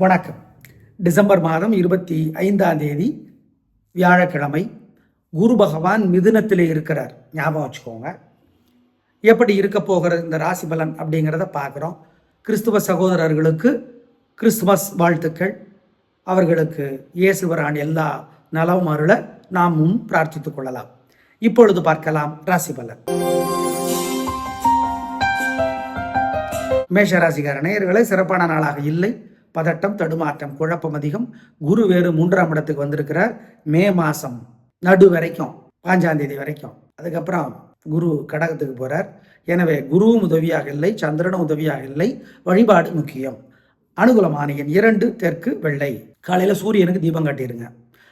வணக்கம். டிசம்பர் மாதம் இருபத்தி ஐந்தாம் தேதி வியாழக்கிழமை குரு பகவான் மிதுனத்தில் இருக்கிறார். ஞாபகம் வச்சுக்கோங்க. எப்படி இருக்க போகிறது இந்த ராசி பலன் அப்படிங்கிறத பார்க்குறோம். கிறிஸ்துவ சகோதரர்களுக்கு கிறிஸ்துமஸ் வாழ்த்துக்கள். அவர்களுக்கு இயேசுவரான் எல்லா நலவும் அருள நாமும் பிரார்த்தித்துக் கொள்ளலாம். இப்பொழுது பார்க்கலாம் ராசி பலன். மேஷராசிக்கார நேயர்களை சிறப்பான நாளாக இல்லை. பதட்டம் தடுமாற்றம் குழப்பம் அதிகம். குரு வேறு மூன்றாம் இடத்துக்கு வந்திருக்கிறார். மே மாசம் நடு வரைக்கும் பாஞ்சாம் தேதி வரைக்கும். அதுக்கப்புறம் குரு கடகத்துக்கு போறார். எனவே குருவும் உதவியாக இல்லை சந்திரனும் உதவியாக இல்லை. வழிபாடு முக்கியம். அனுகூலமான எண் இரண்டு தெற்கு வெள்ளை. காலையில சூரியனுக்கு தீபம் காட்டிடுங்க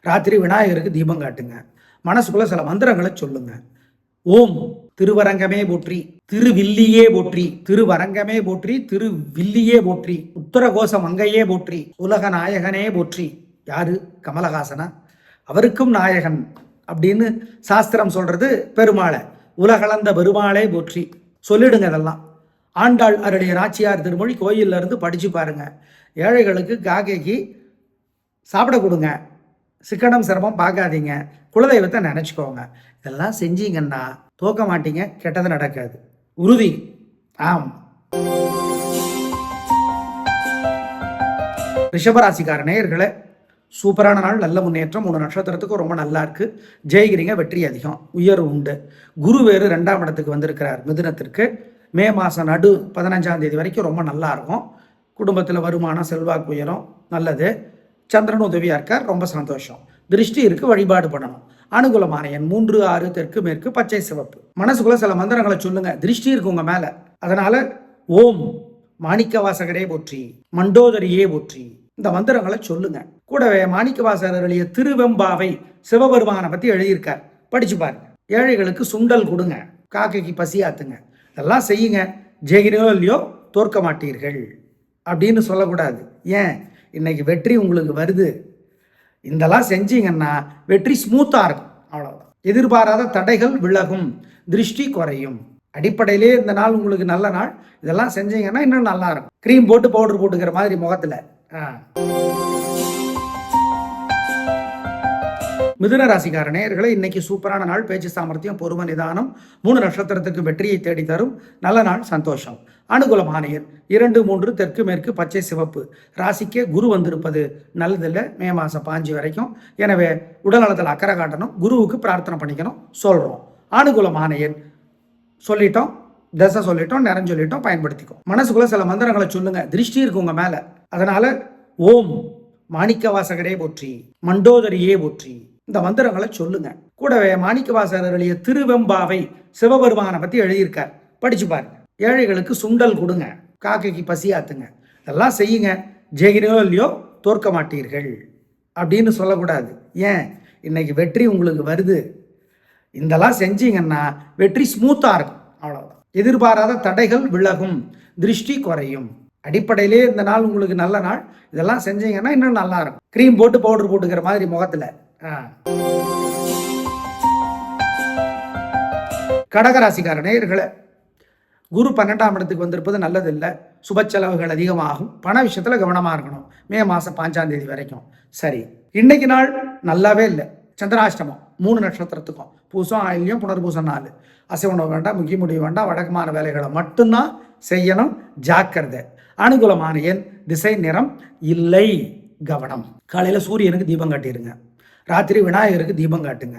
ராத்திரி விநாயகருக்கு தீபம் காட்டுங்க. மனசுக்குள்ள சில மந்திரங்களை சொல்லுங்க. ஓம் திருவரங்கமே போற்றி திருவில்லியே போற்றி திருவரங்கமே போற்றி திருவில்லியே போற்றி உத்தரகோச மங்கையே போற்றி உலக நாயகனே போற்றி. யாரு? கமலஹாசனா? அவருக்கும் நாயகன் அப்படின்னு சாஸ்திரம் சொல்றது பெருமாளை. உலகளந்த பெருமாளே போற்றி. சொல்லிடுங்க இதெல்லாம். ஆண்டாள் அருடைய நாச்சியார் திருமொழி கோயில்ல இருந்து படிச்சு பாருங்க. ஏழைகளுக்கு காக்கைக்கு சாப்பிட கொடுங்க. சிக்கனம் சிரமம் பார்க்காதீங்க. குலதெய்வத்தை நினச்சிக்கோங்க. இதெல்லாம் செஞ்சீங்கன்னா தோக்க மாட்டீங்க கெட்டது நடக்காது. உறுதி. ஆம். ரிஷபராசிக்கார நேயர்களே சூப்பரான நாள் நல்ல முன்னேற்றம். மூணு நட்சத்திரத்துக்கும் ரொம்ப நல்லா இருக்கு. ஜெயிக்கிறீங்க வெற்றி அதிகம். உயர்வு உண்டு. குரு வேறு ரெண்டாம் இடத்துக்கு வந்திருக்கிறார் மிதுனத்திற்கு. மே மாதம் நடு பதினஞ்சாம் தேதி வரைக்கும் ரொம்ப நல்லா இருக்கும். குடும்பத்தில் வருமானம் செல்வாக்கு உயரும். நல்லது. சந்திரன் உதவியாக இருக்கார். ரொம்ப சந்தோஷம். திருஷ்டி இருக்கு வழிபாடு பண்ணணும். அனுகூலமான எண் மூன்று ஆறு தெற்கு மேற்கு பச்சை சிவப்பு. மனசுக்குள்ள சில மந்திரங்களை சொல்லுங்க. திருஷ்டி இருக்கு உங்க மேல. அதனால ஓம் மாணிக்க வாசகரே போற்றி மண்டோதரியே போற்றி இந்த மந்திரங்களை சொல்லுங்க. கூடவே மாணிக்க வாசகர் எழுதிய திருவெம்பாவை சிவபெருமானை பத்தி எழுதியிருக்கார். படிச்சு பாருங்க. ஏழைகளுக்கு சுண்டல் கொடுங்க. காக்கைக்கு பசியாத்துங்க இதெல்லாம் செய்யுங்க. ஜெயினோ இல்லையோ தோற்க மாட்டீர்கள். அப்படின்னு சொல்லக்கூடாது. ஏன்? இன்னைக்கு வெற்றி உங்களுக்கு வருது. இதெல்லாம் செஞ்சீங்கன்னா வெற்றி ஸ்மூத்தாக இருக்கும். அவ்வளோதான் எதிர்பாராத தடைகள் விலகும். திருஷ்டி குறையும். அடிப்படையிலே இந்த நாள் உங்களுக்கு நல்ல நாள். இதெல்லாம் செஞ்சீங்கன்னா இன்னும் நல்லா இருக்கும். க்ரீம் போட்டு பவுடர் போட்டுக்கிற மாதிரி முகத்தில். மிதுன ராசிக்கார நேயர்களே இன்னைக்கு சூப்பரான நாள். பேச்சு சாமர்த்தியம் பொறுமை நிதானம். மூணு நட்சத்திரத்துக்கு வெற்றியை தேடி தரும் நல்ல நாள் சந்தோஷம். அனுகூலமான எண் இரண்டு மூன்று தெற்கு மேற்கு பச்சை சிவப்பு. ராசிக்கே குரு வந்திருப்பது நல்லதில்லை. மே மாதம் பாஞ்சு வரைக்கும். எனவே உடல்நலத்தில் அக்கறை காட்டணும். குருவுக்கு பிரார்த்தனை பண்ணிக்கணும். சொல்கிறோம் அனுகூலமான எண் சொல்லிட்டோம். தசை சொல்லிட்டோம். நிறம் சொல்லிட்டோம். பயன்படுத்திக்கோ. மனசுக்குள்ள சில மந்திரங்களை சொல்லுங்க. திருஷ்டி இருக்கு உங்க மேல. அதனால ஓம் மாணிக்க வாசகரே போற்றி. மண்டோதரியே போற்றி. இந்த மந்திரங்களை சொல்லுங்க. கூடவே மாணிக்க வாசகர் எழுதிய திருவெம்பாவை சிவபெருமானை பத்தி எழுதியிருக்கார். படிச்சு பாருங்க. ஏழைகளுக்கு சுண்டல் கொடுங்க காக்கைக்கு பசியாத்துங்க இதெல்லாம் செய்யுங்க. ஜெயிக்கிறோ இல்லையோ தோற்க மாட்டீர்கள். அப்படின்னு சொல்லக்கூடாது. ஏன்? இன்னைக்கு வெற்றி உங்களுக்கு வருது. இதெல்லாம் செஞ்சீங்கன்னா வெற்றி ஸ்மூத்தாக இருக்கும். அவ்வளோதான் எதிர்பாராத தடைகள் விலகும். திருஷ்டி குறையும். அடிப்படையிலே இந்த நாள் உங்களுக்கு நல்ல நாள். இதெல்லாம் செஞ்சீங்கன்னா இன்னும் நல்லா இருக்கும். க்ரீம் போட்டு பவுடர் போட்டுக்கிற மாதிரி முகத்தில். கடகராசிக்கார நேயர்களை குரு பன்னெண்டாம் இடத்துக்கு வந்திருப்பது நல்லதில்லை. சுப செலவுகள் அதிகமாகும். பண விஷயத்தில் கவனமாக இருக்கணும். மே மாதம் பாஞ்சாம் தேதி வரைக்கும். சரி. இன்னைக்கு நாள் நல்லாவே இல்லை. சந்திராஷ்டமம். மூணு நட்சத்திரத்துக்கும். பூசம் ஆயிலையும் புனர்பூசம் நாலு. உணவு வேண்டாம் முக்கிய முடிவு வேண்டாம் வழக்கமான வேலைகளை மட்டும்தான் செய்யணும். ஜாக்கிரதை. அனுகூலமான எண் திசை நிறம் இல்லை கவனம். காலையில் சூரியனுக்கு தீபம் காட்டிடுங்க ராத்திரி விநாயகருக்கு தீபம் காட்டுங்க.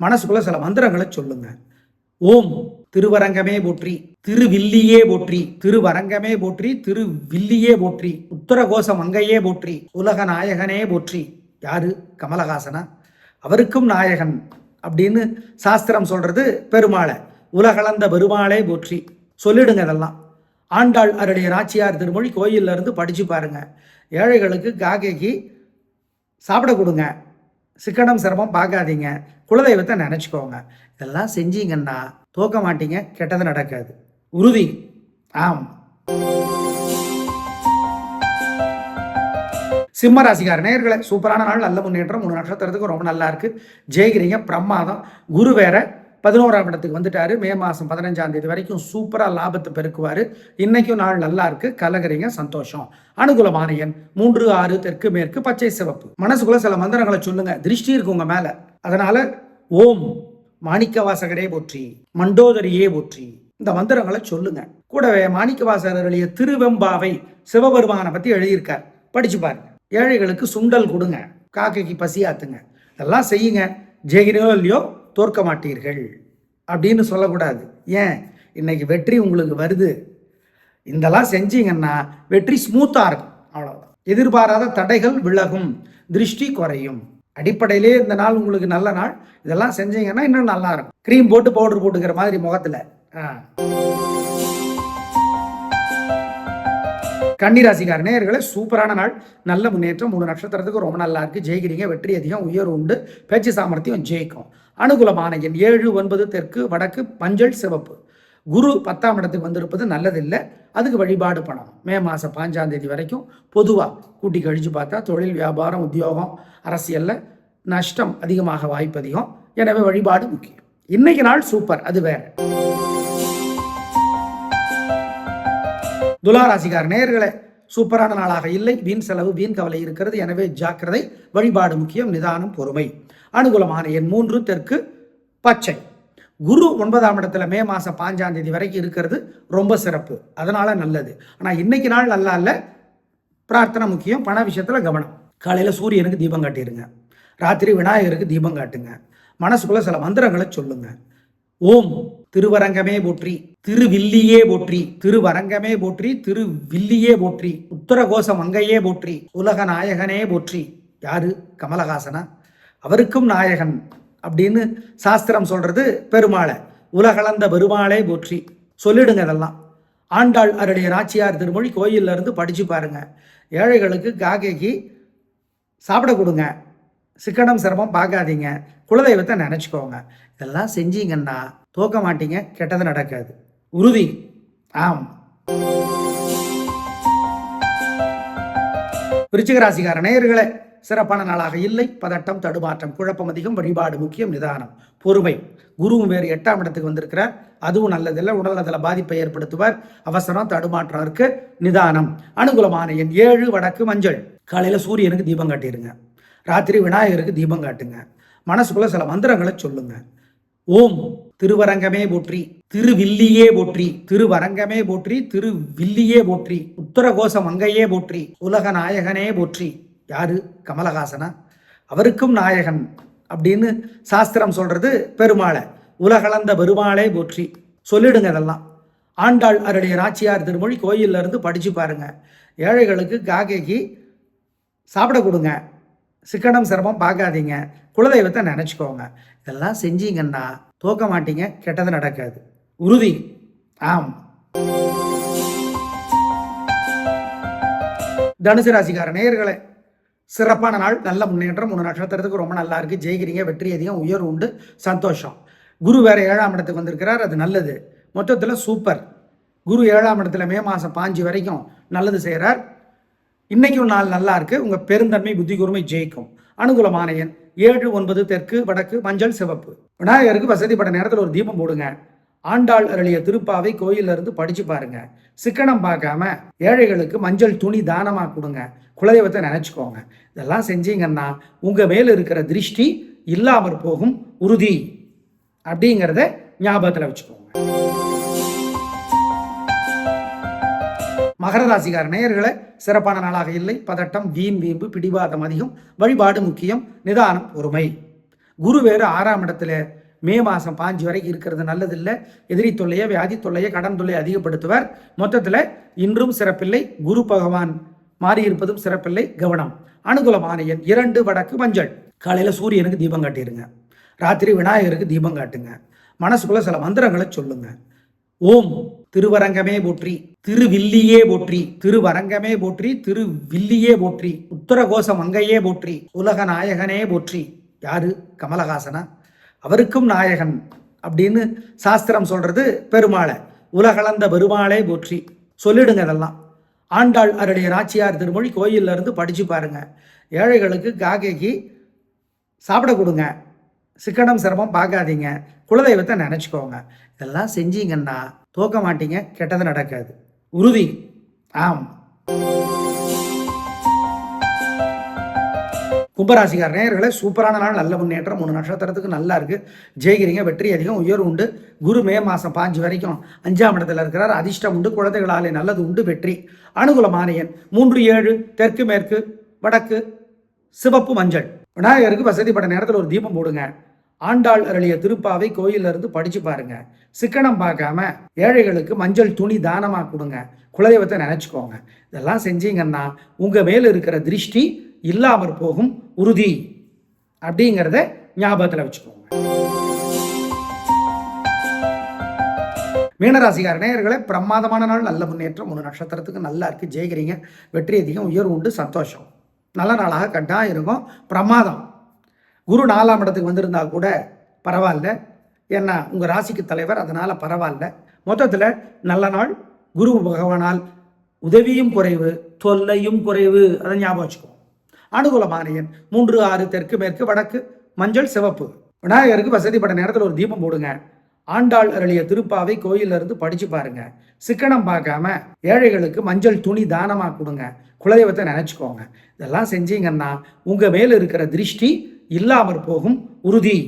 மனசுக்குள்ளே சில மந்திரங்களை சொல்லுங்கள் ஓம் திருவரங்கமே போற்றி திருவில்லியே போற்றி திருவரங்கமே போற்றி திருவில்லியே போற்றி உத்தரகோச மங்கையே போற்றி உலக நாயகனே போற்றி. யாரு? கமலஹாசனா? அவருக்கும் நாயகன் அப்படின்னு சாஸ்திரம் சொல்றது பெருமாளை. உலகளந்த பெருமாளே போற்றி. சொல்லிடுங்க இதெல்லாம். ஆண்டாள் அருடைய நாச்சியார் திருமொழி கோயில்ல இருந்து படிச்சு பாருங்க. ஏழைகளுக்கு காக்கைக்கு சாப்பிட கொடுங்க. சிக்கனம் சிரமம் பார்க்காதீங்க. குலதெய்வத்தை நினச்சிக்கோங்க. இதெல்லாம் செஞ்சீங்கன்னா தோக்க மாட்டீங்க கெட்டது நடக்காது. உறுதி. ஆம். சிம்ம ராசிக்கார நேர்களை சூப்பரான நாள் நல்ல முன்னேற்றம் மூணு நட்சத்திரத்துக்கு ரொம்ப நல்லா இருக்கு. ஜெயிக்கிறீங்க பிரமாதம். குரு வேற பதினோராம் இடத்துக்கு வந்துட்டாரு. மே மாதம் பதினஞ்சாம் தேதி வரைக்கும் சூப்பராக லாபத்தை பெருக்குவார். இன்னைக்கும் நாள் நல்லா இருக்கு. கலகிறீங்க சந்தோஷம். அனுகூலமான எண் மூன்று ஆறு தெற்கு மேற்கு பச்சை சிவப்பு. மனசுக்குள்ள சில மந்திரங்களை சொல்லுங்க. திருஷ்டி இருக்கு உங்க மேல. அதனால ஓம் மாணிக்க வாசகரே போற்றி மண்டோதரியே போற்றி. இந்த மந்திரங்களை சொல்லுங்க. கூடவே மாணிக்க எழுதிய திருவெம்பாவை சிவபெருமானை பத்தி எழுதியிருக்கார். படிச்சு பாருங்க. ஏழைகளுக்கு சுண்டல் கொடுங்க. காக்கைக்கு பசியாத்துங்க இதெல்லாம் செய்யுங்க. ஜெயினோ இல்லையோ தோற்க மாட்டீர்கள். அப்படின்னு சொல்லக்கூடாது. ஏன்? இன்னைக்கு வெற்றி உங்களுக்கு வருது. இதெல்லாம் செஞ்சீங்கன்னா வெற்றி ஸ்மூத்தாக இருக்கும். அவ்வளோதான் எதிர்பாராத தடைகள் விலகும். திருஷ்டி குறையும். அடிப்படையிலே இந்த நாள் உங்களுக்கு நல்ல நாள். இதெல்லாம் செஞ்சீங்கன்னா இன்னும் நல்லா இருக்கும். க்ரீம் போட்டு பவுடர் போட்டுக்கிற மாதிரி முகத்தில். கன்னிராசிக்கார நேயர்களே சூப்பரான நாள். நல்ல முன்னேற்றம் மூணு நட்சத்திரத்துக்கு ரொம்ப நல்லா இருக்கு. ஜெயிக்கிறீங்க வெற்றி அதிகம் உயர்வு உண்டு. பேச்சு சாமர்த்தியம் ஜெயிக்கும். அனுகூலமான எண் ஏழு ஒன்பது தெற்கு வடக்கு மஞ்சள் சிவப்பு. குரு பத்தாம் இடத்துக்கு வந்திருப்பது நல்லதில்லை. அதுக்கு வழிபாடு பண்ணணும். மே மாதம் பாஞ்சாம் தேதி வரைக்கும் பொதுவாக கூட்டி கழிச்சு பார்த்தா தொழில் வியாபாரம் உத்தியோகம் அரசியலில் நஷ்டம் அதிகமாக வாய்ப்பு அதிகம். எனவே வழிபாடு முக்கியம். இன்னைக்கு நாள் சூப்பர் அது வேற. துளாராசிக்கார நேர்களை சூப்பரான நாளாக இல்லை. வீண் செலவு வீண் கவலை இருக்கிறது. எனவே ஜாக்கிரதை வழிபாடு முக்கியம். நிதானம் பொறுமை. அனுகூலமான எண் மூன்று தெற்கு பச்சை. குரு ஒன்பதாம் இடத்துல மே மாதம் பாஞ்சாம் தேதி வரைக்கும் இருக்கிறது ரொம்ப சிறப்பு. அதனால நல்லது. ஆனால் இன்னைக்கு நாள் நல்லா இல்லை. பிரார்த்தனை முக்கியம். பண விஷயத்தில் கவனம். காலையில் சூரியனுக்கு தீபம் காட்டிடுங்க ராத்திரி விநாயகருக்கு தீபம் காட்டுங்க. மனசுக்குள்ள சில மந்திரங்களை சொல்லுங்க. ஓம் திருவரங்கமே போற்றி திருவில்லியே போற்றி திருவரங்கமே போற்றி திருவில்லியே போற்றி உத்தரகோச மங்கையே போற்றி உலக நாயகனே போற்றி. யாரு? கமலஹாசனா? அவருக்கும் நாயகன். அப்படின்னு சாஸ்திரம் சொல்றது பெருமாளை. உலகளந்த பெருமாளே போற்றி. சொல்லிடுங்க இதெல்லாம். ஆண்டாள் அருடைய நாச்சியார் திருமொழி கோயிலில் இருந்து படிச்சு பாருங்க. ஏழைகளுக்கு காக்கைக்கு சாப்பிட கொடுங்க. சிக்கனம் சிரமம் பார்க்காதீங்க. குலதெய்வத்தை நினச்சிக்கோங்க. இதெல்லாம் செஞ்சீங்கன்னா தோக்க மாட்டீங்க கெட்டது நடக்காது. உறுதி. ஆம். விருச்சிக ராசிக்கார நேயர்களே சிறப்பான நாளாக இல்லை. பதட்டம் தடுமாற்றம் குழப்பம் அதிகம் வழிபாடு முக்கியம் நிதானம் பொறுமை. குருவும் வேறு எட்டாம் இடத்துக்கு வந்திருக்கிறார். அதுவும் நல்லதில்லை. உடல்நலத்தில் பாதிப்பை ஏற்படுத்துவார். அவசரம் தடுமாற்றம் இருக்கு. நிதானம். அனுகூலமான எண் ஏழு வடக்கு மஞ்சள். காலையில் சூரியனுக்கு தீபம் காட்டிடுங்க ராத்திரி விநாயகருக்கு தீபம் காட்டுங்க. மனசுக்குள்ள சில மந்திரங்களை சொல்லுங்க. ஓம் திருவரங்கமே போற்றி திருவில்லியே போற்றி திருவரங்கமே போற்றி திருவில்லியே போற்றி உத்தரகோச மங்கையே போற்றி உலக நாயகனே போற்றி. யாரு? கமலஹாசனா? அவருக்கும் நாயகன் அப்படின்னு சாஸ்திரம் சொல்றது பெருமாளை. உலகளந்த பெருமாளே போற்றி. சொல்லிடுங்க இதெல்லாம். ஆண்டாள் அருடைய நாச்சியார் திருமொழி கோயில்ல இருந்து படிச்சு பாருங்க. ஏழைகளுக்கு காக்கைக்கு சாப்பிட கொடுங்க. சிக்கனம் சிரமம் பார்க்காதீங்க. குலதெய்வத்தை நினச்சிக்கோங்க. இதெல்லாம் செஞ்சீங்கன்னா தோக்க மாட்டீங்க கெட்டது நடக்காது. உறுதி. ஆம். தனுசு ராசிக்கார நேயர்களே சிறப்பான நாள் நல்ல முன்னேற்றம் மூணு நட்சத்திரத்துக்கு ரொம்ப நல்லா இருக்கு. ஜெயிக்கிறீங்க வெற்றி அதிகம் உயர்வு உண்டு சந்தோஷம். குரு வேற ஏழாம் இடத்துக்கு வந்திருக்கிறார் அது நல்லது. மொத்தத்தில் சூப்பர். குரு ஏழாம் இடத்துல மே மாதம் பாஞ்சு வரைக்கும் நல்லது செய்கிறார் இன்றைக்கும் நாள் நல்லா இருக்கு. உங்க பெருந்தன்மை புத்தி கூர்மை ஜெயிக்கும். அனுகூலமான எண் ஏழு ஒன்பது தெற்கு வடக்கு மஞ்சள் சிவப்பு. விநாயகருக்கு வசதிப்பட்ட நேரத்தில் ஒரு தீபம் போடுங்க. ஆண்டாள் அருளிய திருப்பாவை கோயிலிருந்து இருந்து படிச்சு பாருங்க. சிக்கனம் பார்க்காம ஏழைகளுக்கு மஞ்சள் துணி தானமாக கொடுங்க. குலதெய்வத்தை நினச்சிக்கோங்க. இதெல்லாம் செஞ்சீங்கன்னா உங்க மேலே இருக்கிற திருஷ்டி இல்லாமற் போகும் உறுதி. அப்படிங்கிறத ஞாபகத்தில் வச்சுக்கோங்க. மகர ராசிக்கார சிறப்பான நாளாக இல்லை. பதட்டம் வீண் வீம்பு பிடிவாதம் அதிகம். வழிபாடு முக்கியம். நிதானம் பொறுமை. குரு வேறு ஆறாம் இடத்துல மே மாதம் பாஞ்சு வரைக்கும் இருக்கிறது நல்லதில்லை. எதிரி தொல்லையை வியாதி தொல்லையை கடன் தொல்லையை அதிகப்படுத்துவார். மொத்தத்தில் இன்றும் சிறப்பில்லை. குரு பகவான் மாறியிருப்பதும் சிறப்பில்லை. கவனம். அனுகூலமான எண் இரண்டு வடக்கு மஞ்சள். காலையில் சூரியனுக்கு தீபம் காட்டிடுங்க ராத்திரி விநாயகருக்கு தீபம் காட்டுங்க. மனசுக்குள்ள சில மந்திரங்களை சொல்லுங்க. ஓம் திருவரங்கமே போற்றி திருவில்லியே போற்றி திருவரங்கமே போற்றி திருவில்லியே போற்றி உத்தரகோச மங்கையே போற்றி உலக நாயகனே போற்றி. யாரு? கமலஹாசனா? அவருக்கும் நாயகன் அப்படின்னு சாஸ்திரம் சொல்றது பெருமாளை. உலகளந்த பெருமாளே போற்றி. சொல்லிடுங்க இதெல்லாம். ஆண்டாள் அருடைய நாச்சியார் திருமொழி கோயில்ல இருந்து படித்து பாருங்க. ஏழைகளுக்கு காக்கைக்கு சாப்பிட கொடுங்க. சிக்கனம் சிரமம் பார்க்காதீங்க. குலதெய்வத்தை நினச்சிக்கோங்க. இதெல்லாம் செஞ்சீங்கன்னா தோக்க மாட்டீங்க கெட்டது நடக்காது. உறுதி. ஆம். கும்பராசிக்கார நேயர்களை சூப்பரான நாள் நல்ல முன்னேற்றம் மூணு நட்சத்திரத்துக்கு நல்லா இருக்கு. ஜெயிக்கிறீங்க வெற்றி அதிகம் உயர்வு உண்டு. குரு மே மாதம் பாஞ்சு வரைக்கும் அஞ்சாம் இடத்துல இருக்கிறார். அதிர்ஷ்டம் உண்டு குழந்தைகளாலே நல்லது உண்டு வெற்றி. அனுகூலமானியன் மூன்று ஏழு தெற்கு மேற்கு வடக்கு சிவப்பு மஞ்சள். விநாயகருக்கு வசதிப்பட்ட நேரத்தில் ஒரு தீபம் போடுங்க. ஆண்டாள் அருளிய திருப்பாவை கோயில்ல இருந்து படிச்சு பாருங்க. சிக்கனம் பார்க்காம ஏழைகளுக்கு மஞ்சள் துணி தானமாக கொடுங்க. குலதெய்வத்தை நினைச்சுக்கோங்க. இதெல்லாம் செஞ்சீங்கன்னா உங்க மேல இருக்கிற திருஷ்டி இல்லாமற் போகும் உறுதி அப்படிங்கிறத ஞாபகத்தில் வச்சுக்கோங்க. மீனராசிகார நேயர்களே பிரமாதமான நாள் நல்ல முன்னேற்றம் மூணு நட்சத்திரத்துக்கு நல்லா இருக்கு ஜெயிக்கிறீங்க. வெற்றி அதிகம் உயர்வு உண்டு சந்தோஷம். நல்ல நாளாக கட்டாயம் இருக்கும் பிரமாதம். குரு நாலாம் இடத்துக்கு வந்திருந்தா கூட பரவாயில்ல. ஏன்னா உங்கள் ராசிக்கு தலைவர் அதனால் பரவாயில்ல. மொத்தத்தில் நல்ல நாள் குரு பகவானால் உதவியும் குறைவு தொல்லையும் குறைவு அதை ஞாபகம் வச்சுக்கோ அனுகூலமானியன் மூன்று ஆறு தெற்கு மேற்கு வடக்கு மஞ்சள் சிவப்பு. விநாயகருக்கு வசதிப்பட்ட நேரத்தில் ஒரு தீபம் போடுங்க. ஆண்டாள் அருளிய திருப்பாவை கோயில்ல இருந்து படிச்சு பாருங்க. சிக்கனம் பார்க்காம ஏழைகளுக்கு மஞ்சள் துணி தானமா கொடுங்க. குலதெய்வத்தை நினைச்சுக்கோங்க. இதெல்லாம் செஞ்சீங்கன்னா உங்க மேல இருக்கிற திருஷ்டி இல்லாமற் போகும் உறுதி.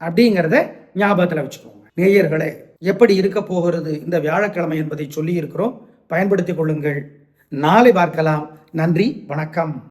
அப்படிங்கிறத ஞாபகத்தில் வச்சுக்கோங்க. நேயர்களே எப்படி இருக்க போகிறது இந்த வியாழக்கிழமை என்பதை சொல்லி இருக்கிறோம் பயன்படுத்திக் கொள்ளுங்கள். நாளை பார்க்கலாம். நன்றி வணக்கம்.